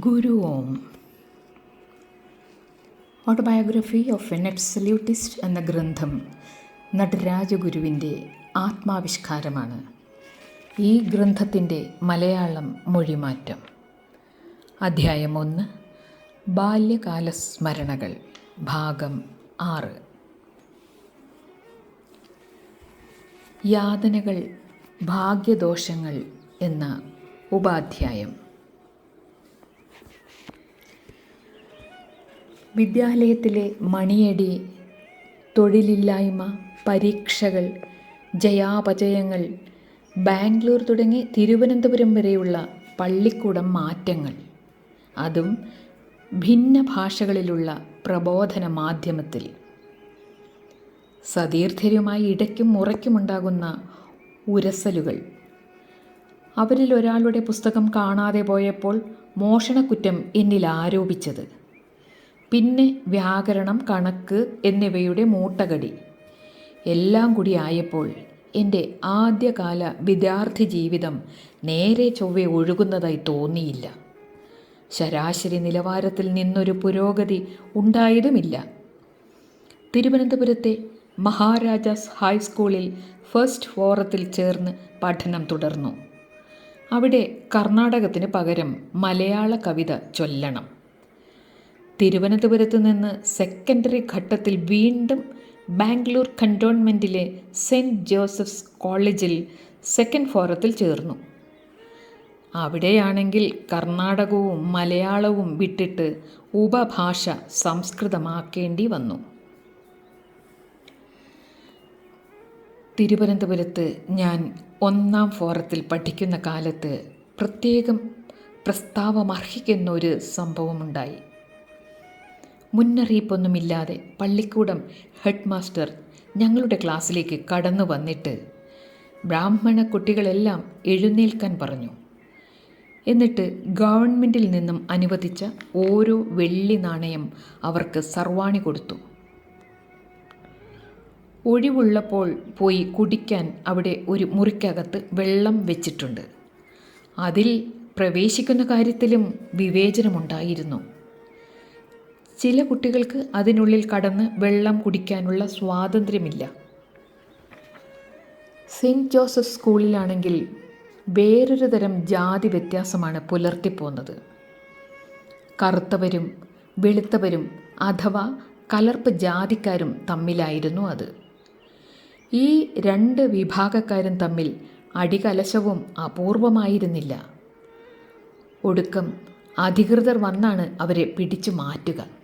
ഗുരു ഓം. Autobiography of an absolutist എന്ന ഗ്രന്ഥം നടരാജഗുരുവിന്റെ ആത്മാവിഷ്കാരമാണ്. ഈ ഗ്രന്ഥത്തിന്റെ മലയാളം മൊഴിമാറ്റം. അധ്യായം ഒന്ന് ബാല്യകാല സ്മരണകൾ ഭാഗം ആറ്. യാതനകൾ ഭാഗ്യദോഷങ്ങൾ എന്ന ഉപാധ്യായം. വിദ്യാലയത്തിലെ മണിയടി തൊഴിലില്ലായ്മ പരീക്ഷകൾ ജയാപജയങ്ങൾ ബാംഗ്ലൂർ തുടങ്ങി തിരുവനന്തപുരം വരെയുള്ള പള്ളിക്കൂടം മാറ്റങ്ങൾ. അതും ഭിന്ന ഭാഷകളിലുള്ള പ്രബോധന മാധ്യമത്തിൽ. സതീർത്ഥരുമായി ഇടയ്ക്കും മുറയ്ക്കുമുണ്ടാകുന്ന ഉരസലുകൾ. അവരിൽ ഒരാളുടെ പുസ്തകം കാണാതെ പോയപ്പോൾ മോഷണക്കുറ്റം എന്നിൽ ആരോപിച്ചത്. പിന്നെ വ്യാകരണം കണക്ക് എന്നിവയുടെ മൂട്ടകടി. എല്ലാം കൂടി ആയപ്പോൾ എന്റെ ആദ്യകാല വിദ്യാർത്ഥി ജീവിതം നേരെ ചൊവ്വെ ഒഴുകുന്നതായി തോന്നിയില്ല. ശരാശരി നിലവാരത്തിൽ നിന്നൊരു പുരോഗതി ഉണ്ടായതുമില്ല തിരുവനന്തപുരത്തെ മഹാരാജാസ് ഹൈസ്കൂളിൽ ഫസ്റ്റ് ഫോറത്തിൽ ചേർന്ന് പഠനം തുടർന്നു. അവിടെ കർണാടകത്തിന് പകരം മലയാള കവിത ചൊല്ലണം. തിരുവനന്തപുരത്ത് നിന്ന് സെക്കൻഡറി ഘട്ടത്തിൽ വീണ്ടും ബാംഗ്ലൂർ കണ്ടോൺമെന്റിലെ സെന്റ് ജോസഫ്സ് കോളേജിൽ സെക്കൻഡ് ഫോറത്തിൽ ചേർന്നു. അവിടെയാണെങ്കിൽ കർണാടകവും മലയാളവും വിട്ടിട്ട് ഉപഭാഷ സംസ്കൃതമാക്കേണ്ടി വന്നു. തിരുവനന്തപുരത്ത് ഞാൻ ഒന്നാം ഫോറത്തിൽ പഠിക്കുന്ന കാലത്ത് പ്രത്യേകം പ്രസ്താവമർഹിക്കുന്ന ഒരു സംഭവമുണ്ടായി. മുന്നറിയിപ്പൊന്നുമില്ലാതെ പള്ളിക്കൂടം ഹെഡ് മാസ്റ്റർ ഞങ്ങളുടെ ക്ലാസ്സിലേക്ക് കടന്നു വന്നിട്ട് ബ്രാഹ്മണ കുട്ടികളെല്ലാം എഴുന്നേൽക്കാൻ പറഞ്ഞു. എന്നിട്ട് ഗവൺമെന്റിൽ നിന്നും അനുവദിച്ച ഓരോ വെള്ളി നാണയം അവർക്ക് സർവാണി കൊടുത്തു. ഒഴിവുള്ളപ്പോൾ പോയി കുടിക്കാൻ അവിടെ ഒരു മുറിക്കകത്ത് വെള്ളം വെച്ചിട്ടുണ്ട്. അതിൽ പ്രവേശിക്കുന്ന കാര്യത്തിലും വിവേചനമുണ്ടായിരുന്നു. ചില കുട്ടികൾക്ക് അതിനുള്ളിൽ കടന്ന് വെള്ളം കുടിക്കാനുള്ള സ്വാതന്ത്ര്യമില്ല. സെന്റ് ജോസഫ് സ്കൂളിലാണെങ്കിൽ വേറൊരു തരം ജാതി വ്യത്യാസമാണ് പുലർത്തിപ്പോന്നത്. കറുത്തവരും വെളുത്തവരും അഥവാ കലർപ്പ് ജാതിക്കാരും തമ്മിലായിരുന്നു അത്. ഈ രണ്ട് വിഭാഗക്കാരും തമ്മിൽ അടികലശവും അപൂർവമായിരുന്നില്ല. ഒടുക്കം അധികൃതർ വന്നാണ് അവരെ പിടിച്ചു മാറ്റുക.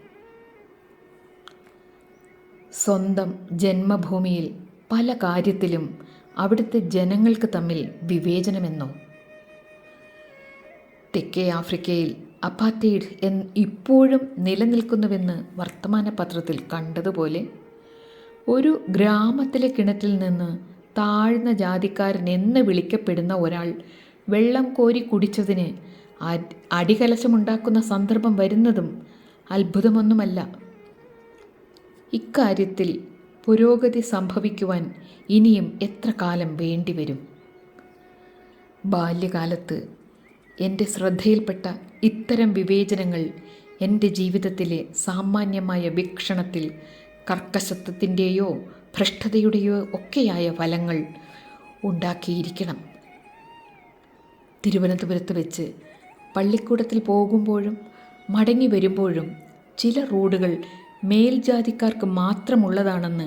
സ്വന്തം ജന്മഭൂമിയിൽ പല കാര്യത്തിലും അവിടുത്തെ ജനങ്ങൾക്ക് തമ്മിൽ വിവേചനമെന്നോ? തെക്കേ ആഫ്രിക്കയിൽ അപ്പാത്തീഡ് എന്ന് ഇപ്പോഴും നിലനിൽക്കുന്നുവെന്ന് വർത്തമാന പത്രത്തിൽ കണ്ടതുപോലെ ഒരു ഗ്രാമത്തിലെ കിണറ്റിൽ നിന്ന് താഴ്ന്ന ജാതിക്കാരൻ എന്ന് വിളിക്കപ്പെടുന്ന ഒരാൾ വെള്ളം കോരി കുടിച്ചതിന് അടികലശമുണ്ടാക്കുന്ന സന്ദർഭം വരുന്നതും അത്ഭുതമൊന്നുമല്ല. ഇക്കാര്യത്തിൽ പുരോഗതി സംഭവിക്കുവാൻ ഇനിയും എത്ര കാലം വേണ്ടിവരും? ബാല്യകാലത്ത് എന്റെ ശ്രദ്ധയിൽപ്പെട്ട ഇത്തരം വിവേചനങ്ങൾ എന്റെ ജീവിതത്തിലെ സാമാന്യമായ വീക്ഷണത്തിൽ കർക്കശത്വത്തിന്റെയോ ഭ്രഷ്ടതയുടെയോ ഒക്കെയായ ഫലങ്ങൾ ഉണ്ടാക്കിയിരിക്കണം. തിരുവനന്തപുരത്ത് വെച്ച് പള്ളിക്കൂടത്തിൽ പോകുമ്പോഴും മടങ്ങി വരുമ്പോഴും ചില റോഡുകൾ മേൽജാതിക്കാർക്ക് മാത്രമുള്ളതാണെന്ന്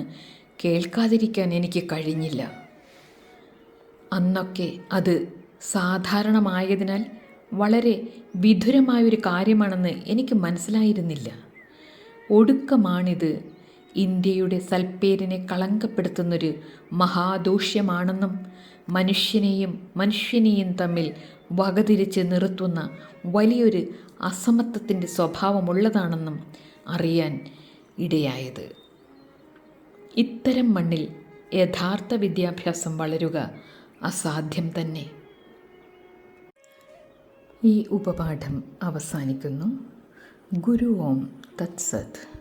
കേൾക്കാതിരിക്കാൻ എനിക്ക് കഴിഞ്ഞില്ല. അന്നൊക്കെ അത് സാധാരണമായതിനാൽ വളരെ വിധുരമായൊരു കാര്യമാണെന്ന് എനിക്ക് മനസ്സിലായിരുന്നില്ല. ഒടുക്കമാണിത് ഇന്ത്യയുടെ സൽപ്പേരിനെ കളങ്കപ്പെടുത്തുന്നൊരു മഹാദൂഷ്യമാണെന്നും മനുഷ്യനെയും മനുഷ്യനെയും തമ്മിൽ വകതിരിച്ച് നിർത്തുന്ന വലിയൊരു അസമത്വത്തിന്റെ സ്വഭാവമുള്ളതാണെന്നും അറിയാൻ ഇടയായത്. ഇത്തരം മണ്ണിൽ യഥാർത്ഥ വിദ്യാഭ്യാസം വളരുക അസാധ്യം തന്നെ. ഈ ഉപപാഠം അവസാനിക്കുന്നു. ഗുരു ഓം തത്സത്.